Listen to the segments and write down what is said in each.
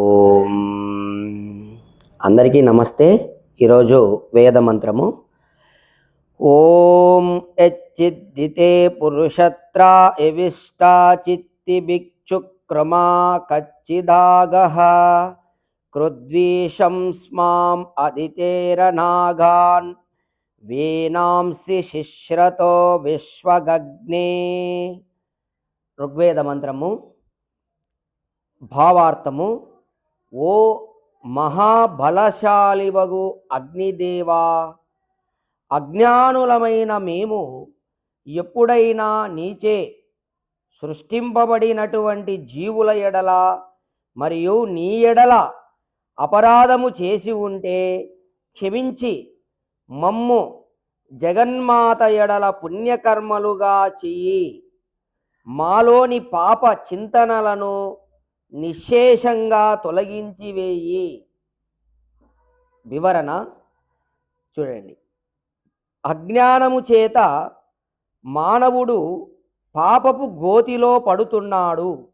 ఓం. అందరికీ నమస్తే. ఈరోజు వేద మంత్రము. ఓం యచ్చిద్దితే పురుషత్రా ఎవిష్టా చిత్తి భిక్షుక్రమా కచ్చిదాగః. కృద్వీషం స్మాం అదితేరనాగాన్ వీనాంసి శిశ్రతో విశ్వగగ్నే. ఋగ్వేద మంత్రము. భావార్థము. ఓ మహాబలశాలివగు అగ్నిదేవా! అజ్ఞానులమైన మేము ఎప్పుడైనా నీచే సృష్టింపబడినటువంటి జీవుల ఎడల మరియు నీ ఎడల అపరాధము చేసి ఉంటే క్షమించి మమ్ము జగన్మాత ఎడల పుణ్యకర్మలుగా చెయ్యి. మాలోని పాప చింతనలను నిశేషంగా తొలగించి వేయి. వివరణ చూడండి. అజ్ఞానము చేత మానవుడు పాపపు గోతిలో పడుతున్నాడు.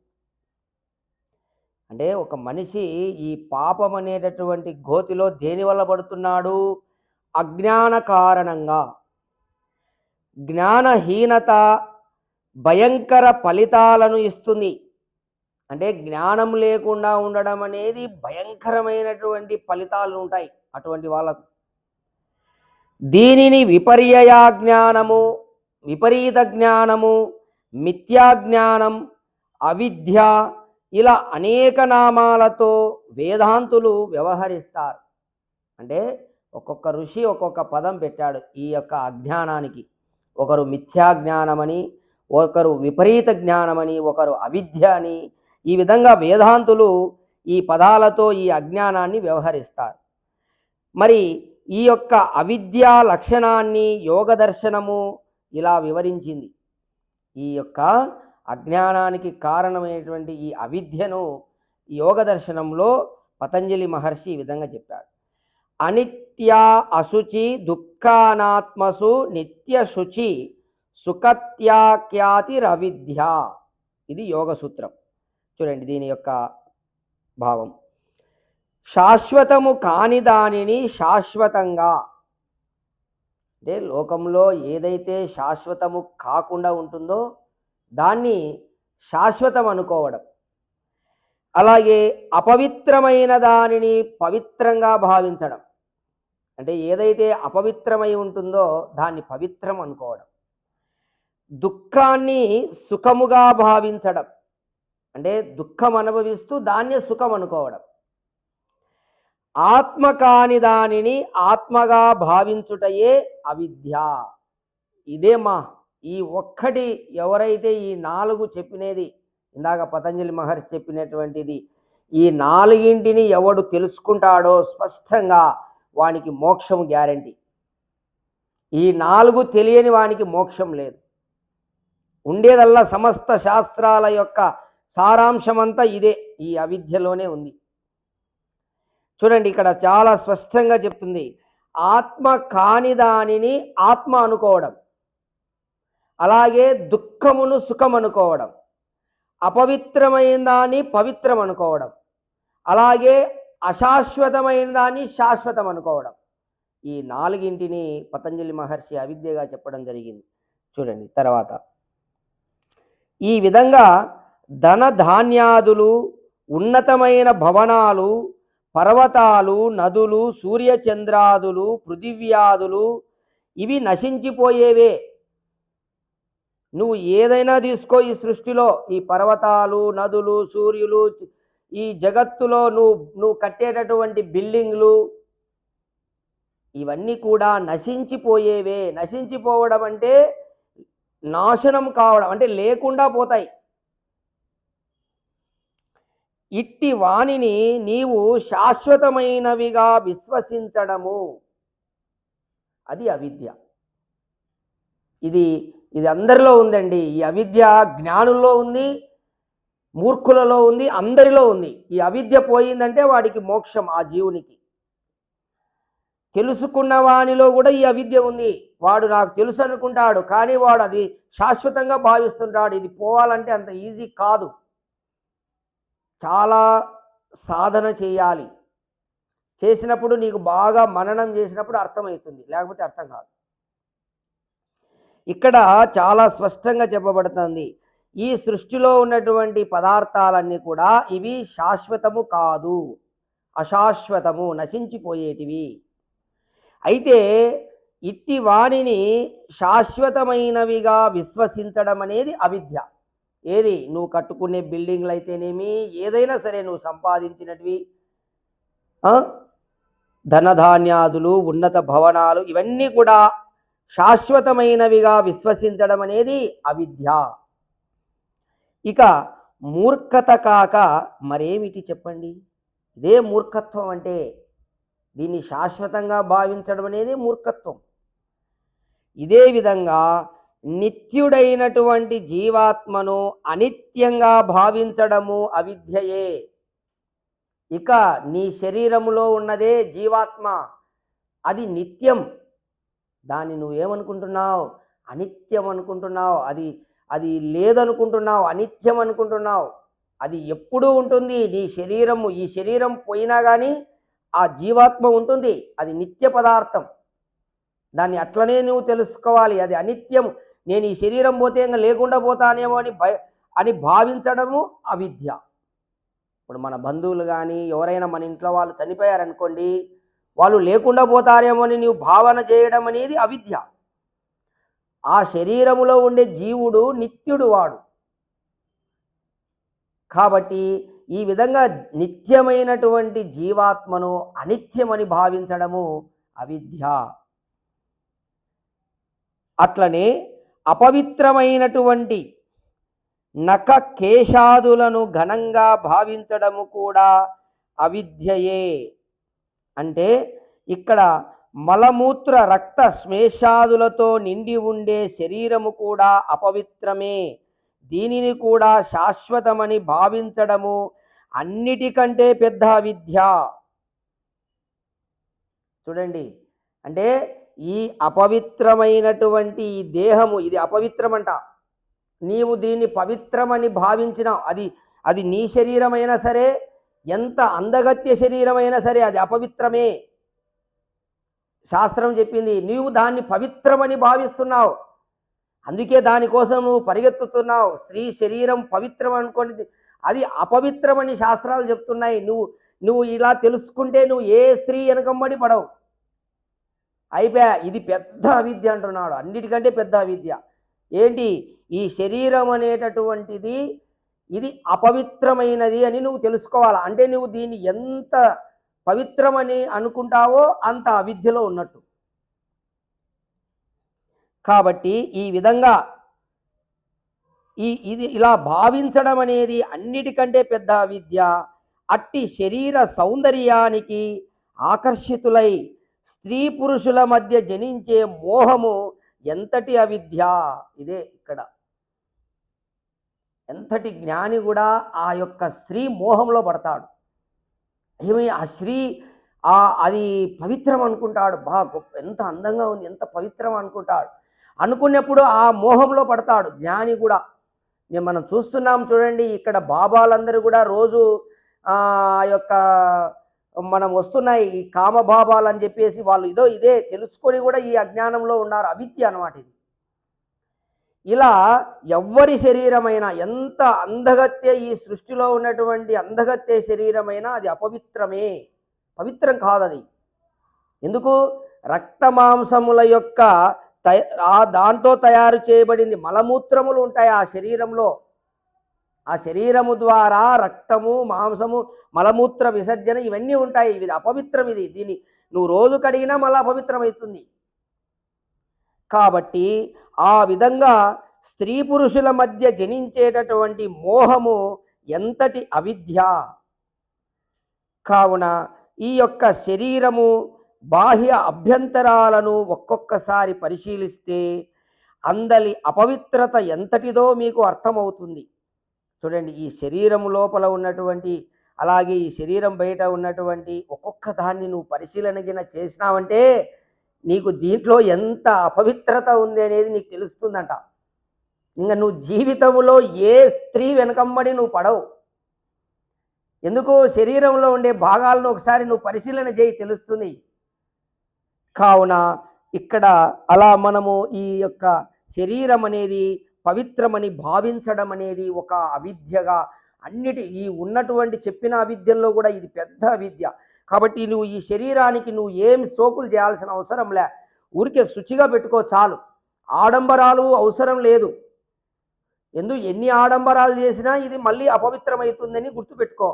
అంటే ఒక మనిషి ఈ పాపం అనేటటువంటి గోతిలో దేని వల్ల పడుతున్నాడు? అజ్ఞాన కారణంగా. జ్ఞానహీనత భయంకర ఫలితాలను ఇస్తుంది. అంటే జ్ఞానం లేకుండా ఉండడం అనేది భయంకరమైనటువంటి ఫలితాలు ఉంటాయి అటువంటి వాళ్ళకు. దీనిని విపర్యయ జ్ఞానము విపరీత జ్ఞానము మిథ్యాజ్ఞానం అవిద్య ఇలా అనేక నామాలతో వేదాంతులు వ్యవహరిస్తారు. అంటే ఒక్కొక్క ఋషి ఒక్కొక్క పదం పెట్టాడు ఈ యొక్క అజ్ఞానానికి. ఒకరు మిథ్యాజ్ఞానమని ఒకరు విపరీత జ్ఞానమని ఒకరు అవిద్య అని ఈ విధంగా వేదాంతులు ఈ పదాలతో ఈ అజ్ఞానాన్ని వ్యవహరిస్తారు. మరి ఈ యొక్క అవిద్యా లక్షణాన్ని యోగ దర్శనము ఇలా వివరించింది. ఈ యొక్క అజ్ఞానానికి కారణమైనటువంటి ఈ అవిద్యను యోగ దర్శనంలో పతంజలి మహర్షి ఈ విధంగా చెప్పాడు. అనిత్య అశుచి దుఃఖానాత్మసు నిత్య శుచి సుఖత్యాఖ్యాతిరవిద్య ఇది యోగ సూత్రం. చూడండి దీని యొక్క భావం. శాశ్వతము కాని దానిని శాశ్వతంగా. అంటే లోకంలో ఏదైతే శాశ్వతము కాకుండా ఉంటుందో దాన్ని శాశ్వతం అనుకోవడం. అలాగే అపవిత్రమైన దానిని పవిత్రంగా భావించడం. అంటే ఏదైతే అపవిత్రమై ఉంటుందో దాన్ని పవిత్రం అనుకోవడం. దుఃఖాన్ని సుఖముగా భావించడం. అంటే దుఃఖం అనుభవిస్తూ దాన్నే సుఖం అనుకోవడం. ఆత్మ కాని దానిని ఆత్మగా భావించుటయే అవిద్య. ఇదే మా ఈ ఒక్కటి ఎవరైతే ఈ నాలుగు చెప్పినది ఇందాక పతంజలి మహర్షి చెప్పినటువంటిది ఈ నాలుగింటిని ఎవడు తెలుసుకుంటాడో స్పష్టంగా వానికి మోక్షం గ్యారంటీ. ఈ నాలుగు తెలియని వానికి మోక్షం లేదు. ఉండేదల్లా సమస్త శాస్త్రాల యొక్క సారాంశమంతా ఇదే ఈ అవిద్యలోనే ఉంది. చూడండి ఇక్కడ చాలా స్పష్టంగా చెప్తుంది. ఆత్మ కాని దానిని ఆత్మ అనుకోవడం. అలాగే దుఃఖమును సుఖం అనుకోవడం. అపవిత్రమైన దాన్ని పవిత్రం అనుకోవడం. అలాగే అశాశ్వతమైన దాన్ని శాశ్వతం అనుకోవడం. ఈ నాలుగింటిని పతంజలి మహర్షి అవిద్యగా చెప్పడం జరిగింది. చూడండి తర్వాత. ఈ విధంగా ధన ధాన్యాదులు ఉన్నతమైన భవనాలు పర్వతాలు నదులు సూర్యచంద్రాదులు పృథివ్యాదులు ఇవి నశించిపోయేవే. నువ్వు ఏదైనా తీసుకో ఈ సృష్టిలో. ఈ పర్వతాలు నదులు సూర్యులు ఈ జగత్తులో నువ్వు నువ్వు కట్టేటటువంటి బిల్డింగ్లు ఇవన్నీ కూడా నశించిపోయేవే. నశించిపోవడం అంటే నాశనం కావడం అంటే లేకుండా పోతాయి. ఇట్టి వాణిని నీవు శాశ్వతమైనవిగా విశ్వసించడము. అది అవిద్య. ఇది ఇది అందరిలో ఉందండి. ఈ అవిద్య జ్ఞానుల్లో ఉంది మూర్ఖులలో ఉంది అందరిలో ఉంది. ఈ అవిద్య పోయిందంటే వాడికి మోక్షం ఆ జీవునికి. తెలుసుకున్న వానిలో కూడా ఈ అవిద్య ఉంది. వాడు నాకు తెలుసు అనుకుంటాడు కానీ వాడు అది శాశ్వతంగా భావిస్తుంటాడు. ఇది పోవాలంటే అంత ఈజీ కాదు. చాలా సాధన చేయాలి. చేసినప్పుడు నీకు బాగా మననం చేసినప్పుడు అర్థమవుతుంది. లేకపోతే అర్థం కాదు. ఇక్కడ చాలా స్పష్టంగా చెప్పబడుతుంది. ఈ సృష్టిలో ఉన్నటువంటి పదార్థాలన్నీ కూడా ఇవి శాశ్వతము కాదు. అశాశ్వతము నశించిపోయేటివి. అయితే ఇట్టి వాణిని శాశ్వతమైనవిగా విశ్వసించడం అనేది అవిద్య. ఏది? నువ్వు కట్టుకునే బిల్డింగ్లు అయితేనేమి ఏదైనా సరే నువ్వు సంపాదించినటివి. ధనధాన్యాదులు ఉన్నత భవనాలు ఇవన్నీ కూడా శాశ్వతమైనవిగా విశ్వసించడం అనేది అవిద్య. ఇక మూర్ఖత కాక మరేమిటి చెప్పండి? ఇదే మూర్ఖత్వం అంటే దీన్ని శాశ్వతంగా భావించడం అనేది మూర్ఖత్వం. ఇదే విధంగా నిత్యుడైనటువంటి జీవాత్మను అనిత్యంగా భావించడము అవిద్యయే. ఇక నీ శరీరములో ఉన్నదే జీవాత్మ. అది నిత్యం. దాన్ని నువ్వేమనుకుంటున్నావు? అనిత్యం అనుకుంటున్నావు అది అది లేదనుకుంటున్నావు. అనిత్యం అనుకుంటున్నావు అది ఎప్పుడూ ఉంటుంది. నీ శరీరము ఈ శరీరం పోయినా కానీ ఆ జీవాత్మ ఉంటుంది. అది నిత్య పదార్థం. దాన్ని అట్లనే నువ్వు తెలుసుకోవాలి. అది అనిత్యం నేను ఈ శరీరం పోతే ఇంకా లేకుండా పోతానేమో అని భయ అని భావించడము అవిద్య. ఇప్పుడు మన బంధువులు కానీ ఎవరైనా మన ఇంట్లో వాళ్ళు చనిపోయారనుకోండి వాళ్ళు లేకుండా పోతారేమో అని నీవు భావన చేయడం అనేది అవిద్య. ఆ శరీరములో ఉండే జీవుడు నిత్యుడు వాడు. కాబట్టి ఈ విధంగా నిత్యమైనటువంటి జీవాత్మను అనిత్యమని భావించడము అవిద్య. అట్లనే అపవిత్రమైనటువంటి నక కేశాదులను ఘనంగా భావించడము కూడా అవిద్యయే. అంటే ఇక్కడ మలమూత్ర రక్త శ్మేషాదులతో నిండి ఉండే శరీరము కూడా అపవిత్రమే. దీనిని కూడా శాశ్వతమని భావించడము అన్నిటికంటే పెద్ద అవిద్య. చూడండి. అంటే ఈ అపవిత్రమైనటువంటి ఈ దేహము ఇది అపవిత్రమంట. నీవు దీన్ని పవిత్రమని భావించినావు అది అది నీ శరీరమైనా సరే ఎంత అందగత్య శరీరమైనా సరే అది అపవిత్రమే. శాస్త్రం చెప్పింది నీవు దాన్ని పవిత్రమని భావిస్తున్నావు. అందుకే దానికోసం నువ్వు పరిగెత్తుతున్నావు. స్త్రీ శరీరం పవిత్రం అనుకోండి అది అపవిత్రమని శాస్త్రాలు చెప్తున్నాయి. నువ్వు నువ్వు ఇలా తెలుసుకుంటే నువ్వు ఏ స్త్రీ వెనకమ్మడి పడవు. అయిపోయా. ఇది పెద్ద అవిద్య అంటున్నాడు. అన్నిటికంటే పెద్ద అవిద్య ఏంటి? ఈ శరీరం అనేటటువంటిది ఇది అపవిత్రమైనది అని నువ్వు తెలుసుకోవాలి? అంటే నువ్వు దీన్ని ఎంత పవిత్రమని అనుకుంటావో అంత అవిద్యలో ఉన్నట్టు. కాబట్టి ఈ విధంగా ఈ ఇది ఇలా భావించడం అనేది అన్నిటికంటే పెద్ద అవిద్య అట్టి శరీర సౌందర్యానికి ఆకర్షితులై స్త్రీ పురుషుల మధ్య జనించే మోహము ఎంతటి అవిద్య? ఇదే ఇక్కడ. ఎంతటి జ్ఞాని కూడా ఆ యొక్క స్త్రీ మోహంలో పడతాడు. ఏమి ఆ స్త్రీ ఆ అది పవిత్రం అనుకుంటాడు. బా గొప్ప ఎంత అందంగా ఉంది ఎంత పవిత్రం అనుకుంటాడు. అనుకున్నప్పుడు ఆ మోహంలో పడతాడు. జ్ఞాని కూడా. నేను మనం చూస్తున్నాం చూడండి ఇక్కడ బాబాలందరూ కూడా రోజు ఆ యొక్క మనం వస్తున్నాయి ఈ కామభావాలు అని చెప్పేసి వాళ్ళు ఇదో ఇదే తెలుసుకొని కూడా ఈ అజ్ఞానంలో ఉన్నారు. అవిద్య అన్నమాట ఇది. ఇలా ఎవ్వరి శరీరమైనా ఎంత అందగత్య ఈ సృష్టిలో ఉన్నటువంటి అందగత్య శరీరమైనా అది అపవిత్రమే. పవిత్రం కాదు అది ఎందుకు? రక్త మాంసముల యొక్క తయ ఆ దాంతో తయారు చేయబడింది మలమూత్రములు ఉంటాయి ఆ శరీరంలో. ఆ శరీరము ద్వారా రక్తము మాంసము మలమూత్ర విసర్జన ఇవన్నీ ఉంటాయి. ఇది అపవిత్రం ఇది. దీన్ని నువ్వు రోజు కడిగినా మళ్ళీ అపవిత్రమవుతుంది. కాబట్టి ఆ విధంగా స్త్రీ పురుషుల మధ్య జనించేటటువంటి మోహము ఎంతటి అవిద్య? కావున ఈ యొక్క శరీరము బాహ్య అభ్యంతరాలను ఒక్కొక్కసారి పరిశీలిస్తే అందలి అపవిత్రత ఎంతటిదో మీకు అర్థమవుతుంది. చూడండి ఈ శరీరం లోపల ఉన్నటువంటి అలాగే ఈ శరీరం బయట ఉన్నటువంటి ఒక్కొక్క దాన్ని నువ్వు పరిశీలనగిన చేసినావంటే నీకు దీంట్లో ఎంత అపవిత్రత ఉంది అనేది నీకు తెలుస్తుందంట. ఇంకా నువ్వు జీవితంలో ఏ స్త్రీ వెనకమ్మడి నువ్వు పడవు. ఎందుకు శరీరంలో ఉండే భాగాలను ఒకసారి నువ్వు పరిశీలన చేయి తెలుస్తుంది. కావున ఇక్కడ అలా మనము ఈ యొక్క శరీరం అనేది పవిత్రమని భావించడం అనేది ఒక అవిద్యగా అన్నిటి ఈ ఉన్నటువంటి చెప్పిన అవిద్యల్లో కూడా ఇది పెద్ద అవిద్య. కాబట్టి నువ్వు ఈ శరీరానికి నువ్వు ఏం సోకులు చేయాల్సిన అవసరం లే. ఊరికే శుచిగా పెట్టుకో చాలు. ఆడంబరాలు అవసరం లేదు. ఎందు ఎన్ని ఆడంబరాలు చేసినా ఇది మళ్ళీ అపవిత్రమవుతుందని గుర్తుపెట్టుకో.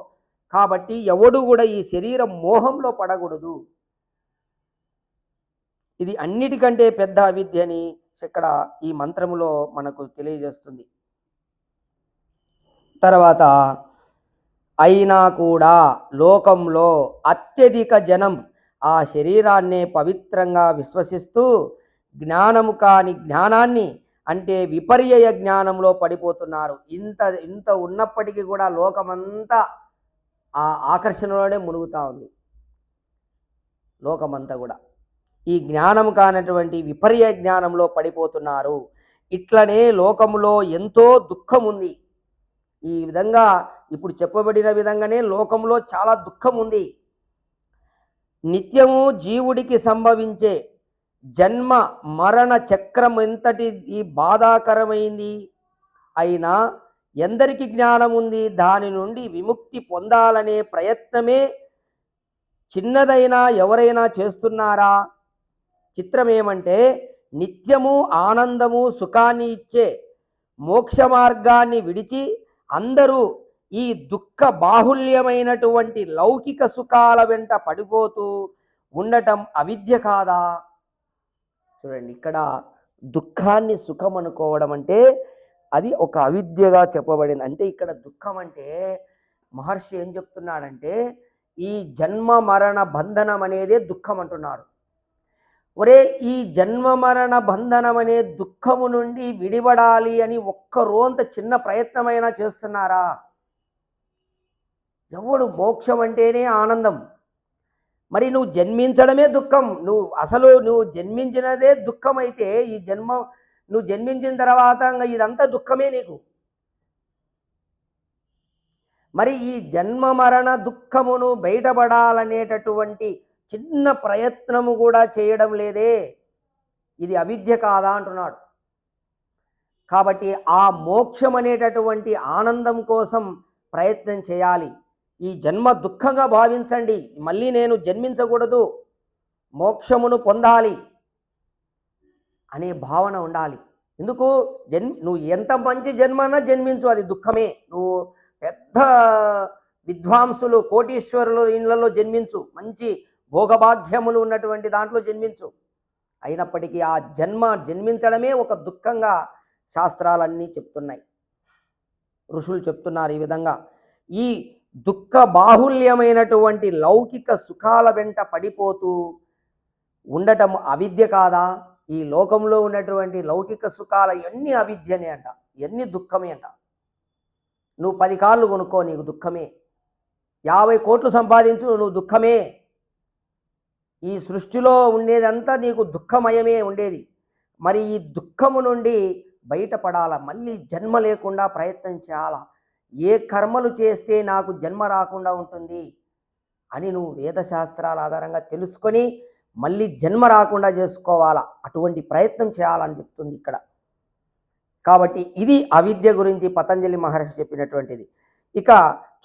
కాబట్టి ఎవడు కూడా ఈ శరీరం మోహంలో పడకూడదు. ఇది అన్నిటికంటే పెద్ద అవిద్యని అని ఇక్కడ ఈ మంత్రములో మనకు తెలియజేస్తుంది. తర్వాత అయినా కూడా లోకంలో అత్యధిక జనం ఆ శరీరాన్నే పవిత్రంగా విశ్వసిస్తూ జ్ఞానము కాని జ్ఞానాన్ని అంటే విపర్యయ జ్ఞానంలో పడిపోతున్నారు. ఇంత ఇంత ఉన్నప్పటికీ కూడా లోకమంతా ఆ ఆకర్షణలోనే మునుగుతూ ఉంది. లోకమంతా కూడా. ఈ జ్ఞానం కానటువంటి విపర్య జ్ఞానంలో పడిపోతున్నారు. ఇట్లనే లోకములో ఎంతో దుఃఖం ఉంది ఈ విధంగా ఇప్పుడు చెప్పబడిన విధంగానే లోకంలో చాలా దుఃఖం ఉంది నిత్యము జీవుడికి సంభవించే జన్మ మరణ చక్రం ఎంతటి ఈ బాధాకరమైంది? అయినా ఎందరికి జ్ఞానం ఉంది దాని నుండి విముక్తి పొందాలనే ప్రయత్నమే చిన్నదైనా ఎవరైనా చేస్తున్నారా? చిత్రం ఏమంటే నిత్యము ఆనందము సుఖాన్ని ఇచ్చే మోక్ష మార్గాన్ని విడిచి అందరూ ఈ దుఃఖ బాహుల్యమైనటువంటి లౌకిక సుఖాల వెంట పడిపోతూ ఉండటం అవిద్య కాదా? చూడండి ఇక్కడ దుఃఖాన్ని సుఖం అనుకోవడం అంటే అది ఒక అవిద్యగా చెప్పబడింది. అంటే ఇక్కడ దుఃఖం అంటే మహర్షి ఏం చెప్తున్నాడంటే ఈ జన్మ మరణ బంధనం అనేదే దుఃఖం అంటున్నాడు. ఒరే ఈ జన్మ మరణ బంధనం అనే దుఃఖము నుండి విడిపడాలి అని ఒక్క రోంత చిన్న ప్రయత్నమైనా చేస్తున్నారా? ఎవడు మోక్షం అంటేనే ఆనందం. మరి నువ్వు జన్మించడమే దుఃఖం. నువ్వు అసలు నువ్వు జన్మించినదే దుఃఖం అయితే ఈ జన్మ నువ్వు జన్మించిన తర్వాత ఇదంతా దుఃఖమే నీకు. మరి ఈ జన్మ మరణ దుఃఖమును బయటపడాలనేటటువంటి చిన్న ప్రయత్నము కూడా చేయడం లేదే. ఇది అవిద్య కాదా అంటున్నాడు. కాబట్టి ఆ మోక్షం అనేటటువంటి ఆనందం కోసం ప్రయత్నం చేయాలి. ఈ జన్మ దుఃఖంగా భావించండి. మళ్ళీ నేను జన్మించకూడదు. మోక్షమును పొందాలి అనే భావన ఉండాలి. ఎందుకు? జన్ నువ్వు ఎంత మంచి జన్మనా జన్మించు. అది దుఃఖమే. నువ్వు పెద్ద విద్వాంసులు కోటీశ్వరులు ఇళ్ళలో జన్మించు. మంచి భోగభాగ్యములు ఉన్నటువంటి దాంట్లో జన్మించు. అయినప్పటికీ ఆ జన్మ జన్మించడమే ఒక దుఃఖంగా శాస్త్రాలన్నీ చెప్తున్నాయి. ఋషులు చెప్తున్నారు ఈ విధంగా. ఈ దుఃఖ బాహుల్యమైనటువంటి లౌకిక సుఖాల వెంట పడిపోతూ ఉండటం అవిద్య కాదా? ఈ లోకంలో ఉన్నటువంటి లౌకిక సుఖాల ఎన్ని అవిద్యనే అంట ఎన్ని దుఃఖమే అంట. నువ్వు పది కార్లు కొనుక్కో నీకు దుఃఖమే. యాభై కోట్లు సంపాదించు నువ్వు దుఃఖమే. ఈ సృష్టిలో ఉండేదంతా నీకు దుఃఖమయమే ఉండేది. మరి ఈ దుఃఖము నుండి బయటపడాల? మళ్ళీ జన్మ లేకుండా ప్రయత్నం చేయాలా? ఏ కర్మలు చేస్తే నాకు జన్మ రాకుండా ఉంటుంది? అని నువ్వు వేదశాస్త్రాల ఆధారంగా తెలుసుకొని మళ్ళీ జన్మ రాకుండా చేసుకోవాలా? అటువంటి ప్రయత్నం చేయాలని చెప్తుంది ఇక్కడ. కాబట్టి ఇది అవిద్య గురించి పతంజలి మహర్షి చెప్పినటువంటిది. ఇక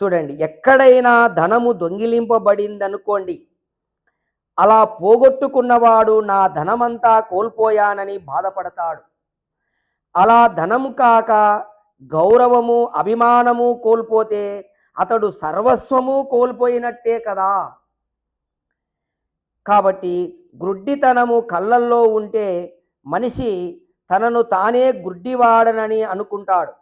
చూడండి ఎక్కడైనా ధనము దొంగిలింపబడిందనుకోండి అలా పోగొట్టుకున్నవాడు నా ధనమంతా కోల్పోయానని బాధపడతాడు. అలా ధనం కాక గౌరవము అభిమానము కోల్పోతే అతడు సర్వస్వము కోల్పోయినట్టే కదా. కాబట్టి గ్రుడ్డితనము కళ్ళల్లో ఉంటే మనిషి తనను తానే గుడ్డివాడనని అనుకుంటాడు.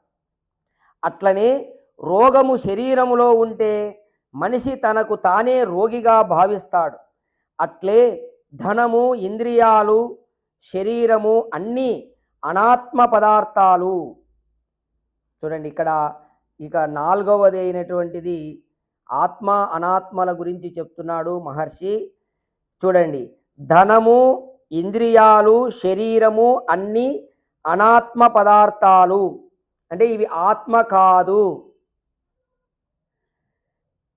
అట్లనే రోగము శరీరములో ఉంటే మనిషి తనకు తానే రోగిగా భావిస్తాడు. అట్లే ధనము ఇంద్రియాలు శరీరము అన్నీ అనాత్మ పదార్థాలు. చూడండి ఇక్కడ ఇక నాలుగవది అయినటువంటిది ఆత్మ అనాత్మల గురించి చెప్తున్నాడు మహర్షి. చూడండి ధనము ఇంద్రియాలు శరీరము అన్నీ అనాత్మ పదార్థాలు. అంటే ఇవి ఆత్మ కాదు.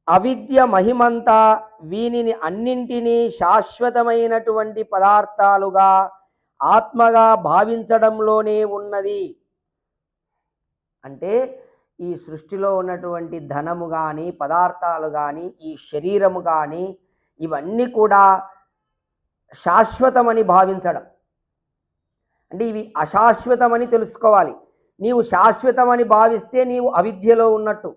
అవిద్య మహిమంతా వీనిని అన్నింటినీ శాశ్వతమైనటువంటి పదార్థాలుగా ఆత్మగా భావించడంలోనే ఉన్నది. అంటే ఈ సృష్టిలో ఉన్నటువంటి ధనము కానీ పదార్థాలు కానీ ఈ శరీరము కానీ ఇవన్నీ కూడా శాశ్వతమని భావించడం. అంటే ఇవి అశాశ్వతమని తెలుసుకోవాలి. నీవు శాశ్వతమని భావిస్తే నీవు అవిద్యలో ఉన్నట్టు.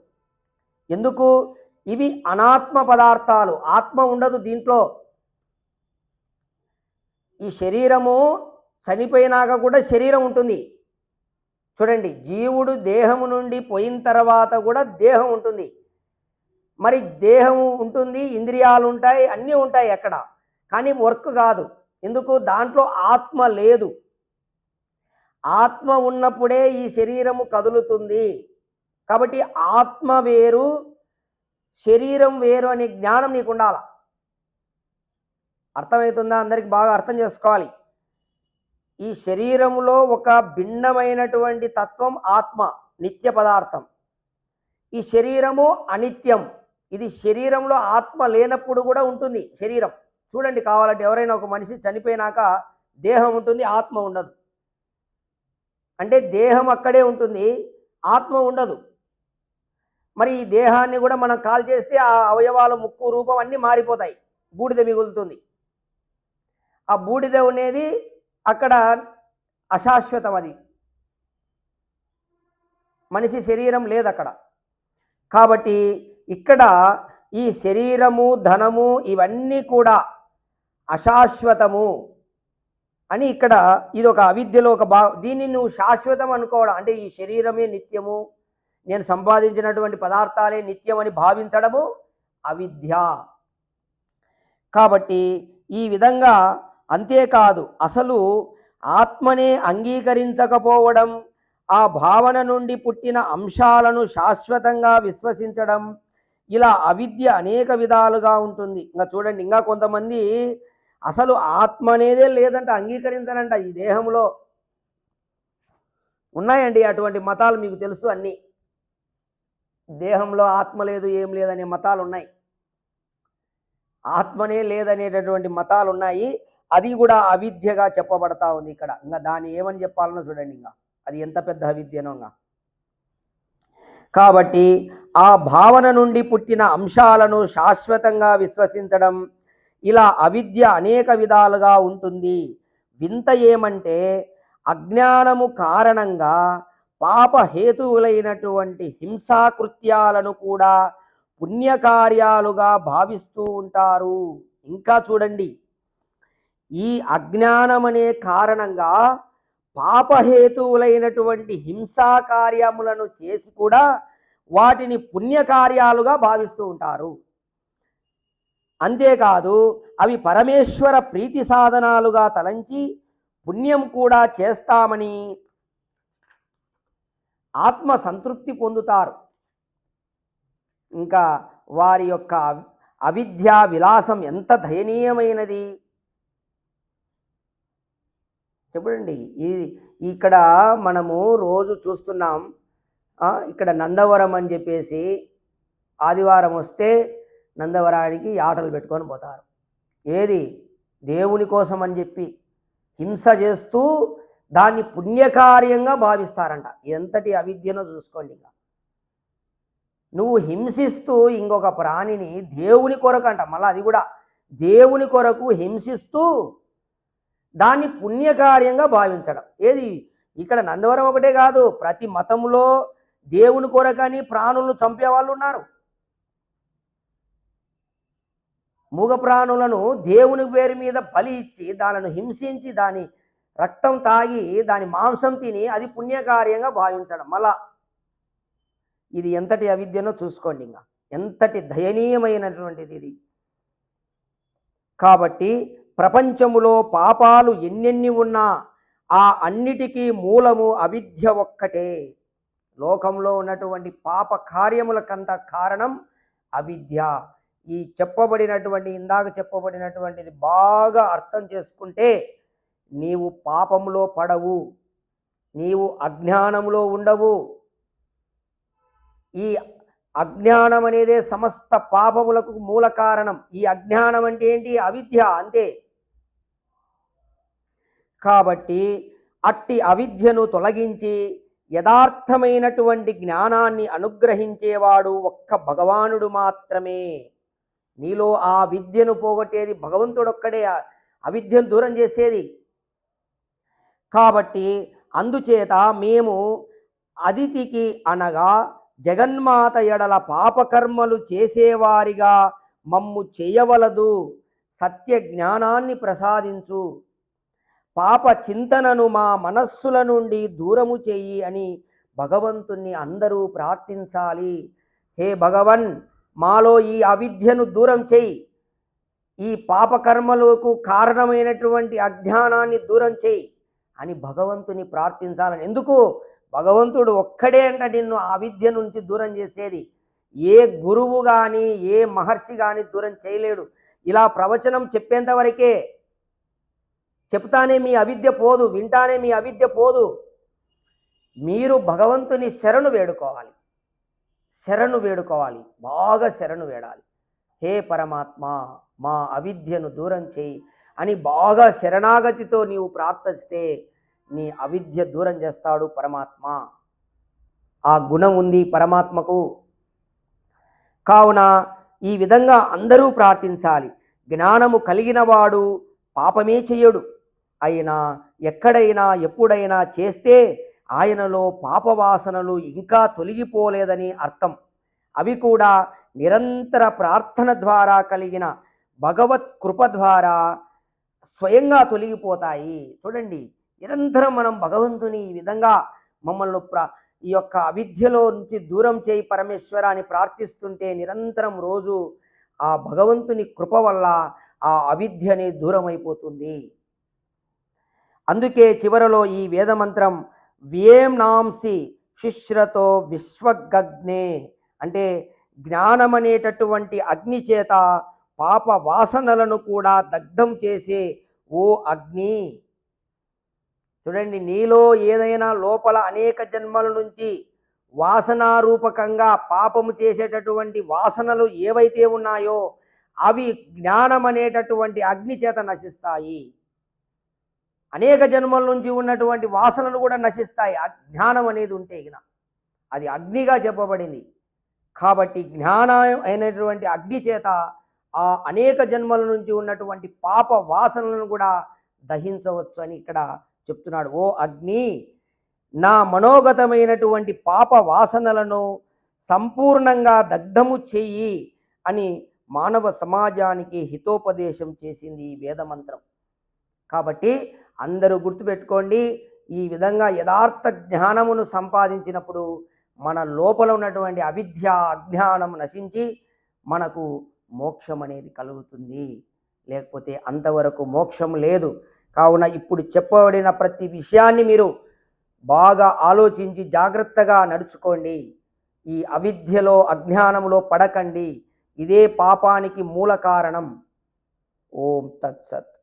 ఎందుకు? ఇవి అనాత్మ పదార్థాలు. ఆత్మ ఉండదు దీంట్లో. ఈ శరీరము చనిపోయినాక కూడా శరీరం ఉంటుంది. చూడండి జీవుడు దేహము నుండి పోయిన తర్వాత కూడా దేహం ఉంటుంది. మరి దేహం ఉంటుంది ఇంద్రియాలు ఉంటాయి అన్నీ ఉంటాయి ఎక్కడ కానీ వర్క్ కాదు. ఎందుకు? దాంట్లో ఆత్మ లేదు. ఆత్మ ఉన్నప్పుడే ఈ శరీరము కదులుతుంది. కాబట్టి ఆత్మ వేరు శరీరం వేరు అనే జ్ఞానం నీకు ఉండాల అర్థమవుతుందా? అందరికి బాగా అర్థం చేసుకోవాలి. ఈ శరీరంలో ఒక భిన్నమైనటువంటి తత్వం ఆత్మ నిత్య పదార్థం. ఈ శరీరము అనిత్యం. ఇది శరీరంలో ఆత్మ లేనప్పుడు కూడా ఉంటుంది శరీరం. చూడండి కావాలంటే ఎవరైనా ఒక మనిషి చనిపోయినాక దేహం ఉంటుంది ఆత్మ ఉండదు. అంటే దేహం అక్కడే ఉంటుంది ఆత్మ ఉండదు. మరి ఈ దేహాన్ని కూడా మనం కాల్ చేస్తే ఆ అవయవాలు ముక్కు రూపం అన్నీ మారిపోతాయి. బూడిద మిగులుతుంది. ఆ బూడిద అనేది అక్కడ అశాశ్వతం అది. మనిషి శరీరం లేదు అక్కడ. కాబట్టి ఇక్కడ ఈ శరీరము ధనము ఇవన్నీ కూడా అశాశ్వతము అని ఇక్కడ ఇది ఒక అవిద్యలో ఒక భా దీన్ని నువ్వు శాశ్వతం అనుకోవడం అంటే ఈ శరీరమే నిత్యము నేను సంపాదించినటువంటి పదార్థాలే నిత్యం అని భావించడము అవిద్య. కాబట్టి ఈ విధంగా అంతేకాదు అసలు ఆత్మనే అంగీకరించకపోవడం ఆ భావన నుండి పుట్టిన అంశాలను శాశ్వతంగా విశ్వసించడం ఇలా అవిద్య అనేక విధాలుగా ఉంటుంది. ఇంకా చూడండి ఇంకా కొంతమంది అసలు ఆత్మ అనేదే లేదంట అంగీకరించనంట ఈ దేహంలో. ఉన్నాయండి అటువంటి మతాలు మీకు తెలుసు అన్నీ. దేహంలో ఆత్మ లేదు ఏం లేదనే మతాలు ఉన్నాయి ఆత్మనే లేదనేటటువంటి మతాలు ఉన్నాయి అది కూడా అవిద్యగా చెప్పబడతా ఉంది ఇక్కడ. ఇంకా దాన్ని ఏమని చెప్పాలనో చూడండి ఇంకా. అది ఎంత పెద్ద అవిద్యనో ఇంకా. కాబట్టి ఆ భావన నుండి పుట్టిన అంశాలను శాశ్వతంగా విశ్వసించడం ఇలా అవిద్య అనేక విధాలుగా ఉంటుంది. వింత ఏమంటే అజ్ఞానము కారణంగా పాపహేతువులైనటువంటి హింసాకృత్యాలను కూడా పుణ్యకార్యాలుగా భావిస్తూ ఉంటారు. ఇంకా చూడండి ఈ అజ్ఞానం అనే కారణంగా పాపహేతువులైనటువంటి హింసా కార్యములను చేసి కూడా వాటిని పుణ్యకార్యాలుగా భావిస్తూ ఉంటారు. అంతేకాదు అవి పరమేశ్వర ప్రీతి సాధనాలుగా తలంచి పుణ్యం కూడా చేస్తామని ఆత్మ సంతృప్తి పొందుతారు. ఇంకా వారి యొక్క అవిద్యా విలాసం ఎంత దయనీయమైనది. చెప్పండి ఇది ఇక్కడ మనము రోజు చూస్తున్నాం ఇక్కడ నందవరం అని చెప్పేసి ఆదివారం వస్తే నందవరానికి ఆటలు పెట్టుకొని పోతారు. ఏది? దేవుని కోసం అని చెప్పి హింస చేస్తూ దాన్ని పుణ్యకార్యంగా భావిస్తారంట. ఎంతటి అవిద్యనో చూసుకోండి ఇంకా. నువ్వు హింసిస్తూ ఇంకొక ప్రాణిని దేవుని కొరకు అంట మళ్ళీ అది కూడా దేవుని కొరకు హింసిస్తూ దాన్ని పుణ్యకార్యంగా భావించడం. ఏది? ఇక్కడ నందవరం ఒకటే కాదు. ప్రతి మతంలో దేవుని కొరకని ప్రాణులను చంపే వాళ్ళు ఉన్నారు. మూగ ప్రాణులను దేవుని పేరు మీద బలి ఇచ్చి దానిని హింసించి దాని రక్తం తాగి దాని మాంసం తిని అది పుణ్యకార్యంగా భావించడం. మళ్ళా ఇది ఎంతటి అవిద్యనో చూసుకోండి ఇంకా. ఎంతటి దయనీయమైనటువంటిది ఇది. కాబట్టి ప్రపంచములో పాపాలు ఎన్నెన్ని ఉన్నా ఆ అన్నిటికీ మూలము అవిద్య ఒక్కటే. లోకంలో ఉన్నటువంటి పాప కార్యములకంత కారణం అవిద్య. ఈ చెప్పబడినటువంటి ఇందాక చెప్పబడినటువంటిది బాగా అర్థం చేసుకుంటే నీవు పాపములో పడవు. నీవు అజ్ఞానములో ఉండవు. ఈ అజ్ఞానం అనేదే సమస్త పాపములకు మూల కారణం. ఈ అజ్ఞానం అంటే ఏంటి? అవిద్య అంతే. కాబట్టి అట్టి అవిద్యను తొలగించి యథార్థమైనటువంటి జ్ఞానాన్ని అనుగ్రహించేవాడు ఒక్క భగవానుడు మాత్రమే. నీలో ఆ విద్యను పోగొట్టేది భగవంతుడొక్కడే. అవిద్యను దూరం చేసేది కాబట్టి అందుచేత మేము అదితికి అనగా జగన్మాత ఎడల పాపకర్మలు చేసేవారిగా మమ్ము చేయవలదు సత్య జ్ఞానాన్ని ప్రసాదించు. పాప చింతనను మా మనస్సుల నుండి దూరము చెయ్యి అని భగవంతుణ్ణి అందరూ ప్రార్థించాలి. హే భగవన్ మాలో ఈ అవిద్యను దూరం చేయి. ఈ పాపకర్మలకు కారణమైనటువంటి అజ్ఞానాన్ని దూరం చేయి. అని భగవంతుని ప్రార్థించాలని. ఎందుకు? భగవంతుడు ఒక్కడే అంట నిన్ను ఆ విద్య నుంచి దూరం చేసేది. ఏ గురువు కానీ ఏ మహర్షి కానీ దూరం చేయలేడు. ఇలా ప్రవచనం చెప్పేంత వరకే చెప్తానే మీ అవిద్య పోదు వింటానే మీ అవిద్య పోదు. మీరు భగవంతుని శరణు వేడుకోవాలి. శరణు వేడుకోవాలి. బాగా శరణు వేడాలి. హే పరమాత్మ మా అవిద్యను దూరం చేయి. అని బాగా శరణాగతితో నీవు ప్రార్థిస్తే నీ అవిద్య దూరం చేస్తాడు పరమాత్మ. ఆ గుణం ఉంది పరమాత్మకు. కావున ఈ విధంగా అందరూ ప్రార్థించాలి. జ్ఞానము కలిగినవాడు పాపమే చెయ్యడు. అయినా ఎక్కడైనా ఎప్పుడైనా చేస్తే ఆయనలో పాపవాసనలు ఇంకా తొలగిపోలేదని అర్థం. అవి కూడా నిరంతర ప్రార్థన ద్వారా కలిగిన భగవత్ కృప ద్వారా స్వయంగా తొలగిపోతాయి. చూడండి నిరంతరం మనం భగవంతుని ఈ విధంగా మమ్మల్ని ప్ర ఈ యొక్క అవిద్యలో నుంచి దూరం చేయి పరమేశ్వర అని ప్రార్థిస్తుంటే నిరంతరం రోజు ఆ భగవంతుని కృప వల్ల ఆ అవిద్య అనేది దూరం అయిపోతుంది అందుకే చివరలో ఈ వేదమంత్రం వ్యేం నాంసి శిశ్రతో విశ్వగగ్నే అంటే జ్ఞానం అనేటటువంటి అగ్ని చేత పాప వాసనలను కూడా దగ్ధం చేసే ఓ అగ్ని. చూడండి నీలో ఏదైనా లోపల అనేక జన్మల నుంచి వాసనారూపకంగా పాపము చేసేటటువంటి వాసనలు ఏవైతే ఉన్నాయో అవి జ్ఞానం అనేటటువంటి అగ్ని చేత నశిస్తాయి. అనేక జన్మల నుంచి ఉన్నటువంటి వాసనలు కూడా నశిస్తాయి. జ్ఞానం అనేది ఉంటే ఇక అది అగ్నిగా చెప్పబడింది. కాబట్టి జ్ఞానం అయినటువంటి అగ్ని చేత ఆ అనేక జన్మల నుంచి ఉన్నటువంటి పాప వాసనలను కూడా దహించవచ్చు అని ఇక్కడ చెప్తున్నాడు. ఓ అగ్ని నా మనోగతమైనటువంటి పాప వాసనలను సంపూర్ణంగా దగ్ధము చెయ్యి అని మానవ సమాజానికి హితోపదేశం చేసింది ఈ వేదమంత్రం. కాబట్టి అందరూ గుర్తుపెట్టుకోండి ఈ విధంగా యథార్థ జ్ఞానమును సంపాదించినప్పుడు మన లోపల ఉన్నటువంటి అవిద్య అజ్ఞానం నశించి మనకు మోక్షం అనేది కలుగుతుంది. లేకపోతే అంతవరకు మోక్షం లేదు. కావున ఇప్పుడు చెప్పబడిన ప్రతి విషయాన్ని మీరు బాగా ఆలోచించి జాగ్రత్తగా నడుచుకోండి. ఈ అవిద్యలో అజ్ఞానంలో పడకండి. ఇదే పాపానికి మూల కారణం. ఓం తత్సత్.